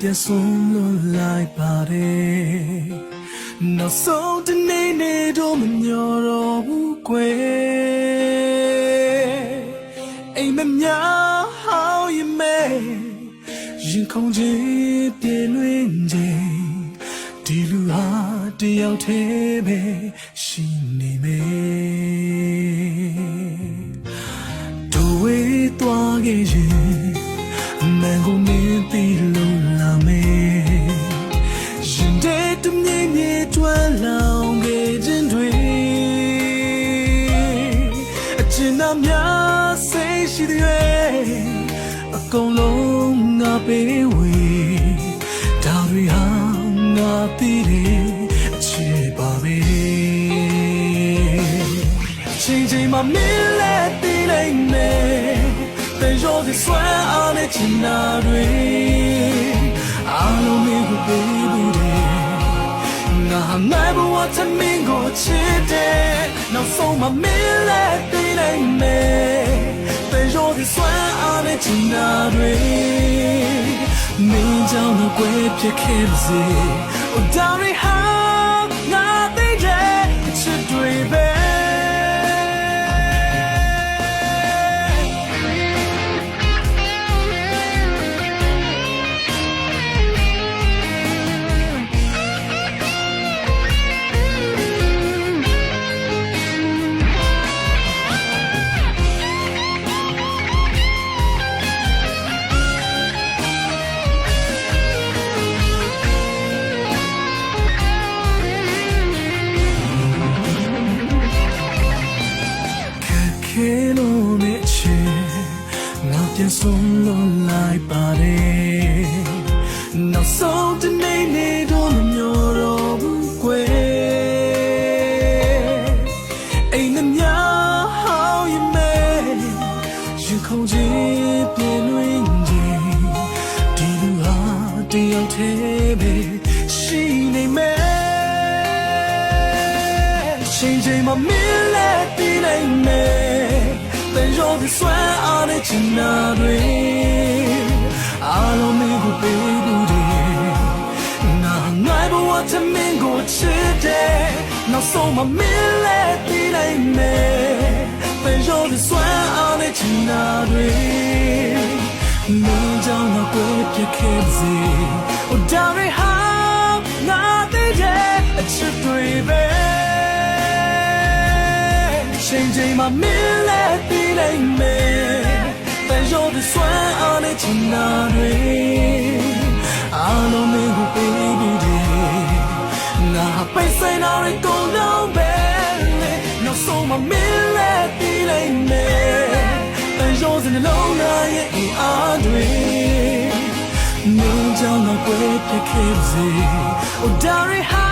ပြန်ဆုံးလို့လိုက်ပါတယ်နောက်ဆုံးတနေ့နေ့တော့မမျောတော့ဘူးကွယ်အိမ်မများဟောင်းရမဲရင်ခုန်ခြင်းပြည့်လွင်ခြင်းဒီလူဟာတယောက်တည်းပဲရှိနေမယ်တို့ဝေးသွားခဲ့ရင် တဲ့တမြင်မြင်တွန်းလောင်ခဲ့ခြင်းတွေအချင်နာများစိတ်ရှိတဲ့အကုန်လုံးငါပေးဝေဒါတွေဟာငါတည်တယ်အချစ်ပါပဲချိန်ချိန်မှာမင်းလက် င်နာတွေအားလုံးမင်းကိုပေးဘူးတယ်ငါငါဘဝချမင်းကိုချစ်တယ်နောက်ဆုံးမှာမင်းလက်တီးလိုက်မယ်တဲ့ရောဒီဆွမ်းအားနဲ့ချင်နာတွေမင်းကြောင့်တော့ကွယ်ဖြစ်ခဲ့ပါစေ Oh darling how ခဲလို့နဲ့ချေငါပြန်ဆုံးလို့လိုက်ပါတယ်နောက်ဆုံးတနေ့နေ့တော့မမျောတော့ဘူးကွယ်အိမ်နှမြဟောင်းရမဲရင်ခုန်ခြင်းပြည့်လွင်ခြင်းဒီလူဟာတယောက်တည်းပဲရှိနေမယ် ချိန်ချိန်မှာမင်းလက်တီးနိုင်မယ်တဲ့ရောဒီဆွမ်းအားနဲ့ချင်နာတွေအားလုံးမင်းကိုပေးဘူးတယ်ငါငိုင်းဘဝချမင်းကိုချစ်တယ်နောက်ဆုံးမှာမင်းလက်တီးနိုင်မယ် ချိန်ချိန်မှာမင်းလက်ပြီးလိုက်မယ်တန်ရောဒီဆွမ်းအားနဲ့ချင်နာတွေအားလုံးမင်းကိုပေးပြီးတယ်ငါပိတ်ဆိုင်နာတွေကုန်တော့ပဲလေနောက်ဆုံးမှာမင်းလက်ပြီးလိုက်မယ်တန်ရောစနှလုံးသားရဲ့အင်အားတွေမင်းကြောင့်တော့ကိုယ်ပြစ်ခဲ့စေ Oh darling how